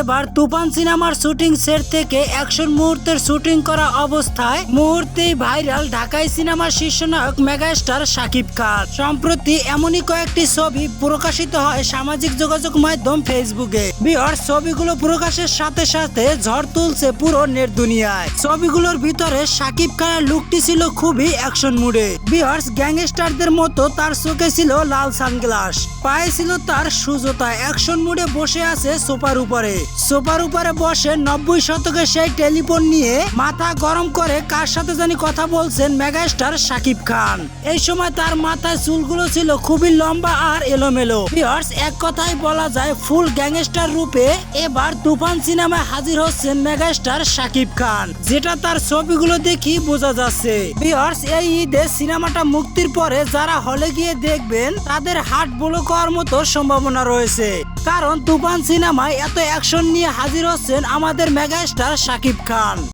এবার তুফান সিনেমার shooting set থেকে অ্যাকশন মুহূর্তের শুটিং করা অবস্থায় মুহূর্তেই ভাইরাল ঢাকাই সিনেমার শীর্ষনায়ক মেগাস্টার শাকিব খান। সম্প্রতি এমনই কয়েকটি ছবি প্রকাশিত হয় সামাজিক যোগাযোগ মাধ্যম ফেসবুকে। বিহার ছবিগুলো প্রকাশের সাথে সাথে ঝড় তুলছে পুরো নেট দুনিয়ায়। ছবিগুলোর ভিতরে শাকিব খানের লুকটি ছিল খুবই অ্যাকশন মুডে। বিহার্স গ্যাংস্টারদের মতো তার চোখে ছিল লাল সানগ্লাস। পায়ে ছিল তার সুজোতা অ্যাকশন মুডে বসে আছে সোফার উপরে। সোফার উপরে বসে নব্বই শতকের সেই টেলিফোন নিয়ে মাথা গরম করে কার সাথে জানি কথা বলছেন মেগাস্টার শাকিব খান। এই সময় তার মাথায় চুলগুলো ছিল খুবই লম্বা আর এলোমেলো। এক কথায় বলা যায় ফুল গ্যাংস্টার রূপে এবার তুফান সিনেমায় হাজির হচ্ছেন মেগাস্টার শাকিব খান, যেটা তার ছবিগুলো দেখি বোঝা যাচ্ছে। বিহার্স এই ঈদে সিনেমাটা মুক্তির পরে যারা হলে গিয়ে দেখবেন, তাদের হাট বলো করার মতো সম্ভাবনা রয়েছে। কারণ তুফান সিনেমায় এত অ্যাকশন নিয়ে হাজির হচ্ছেন আমাদের মেগাস্টার শাকিব খান।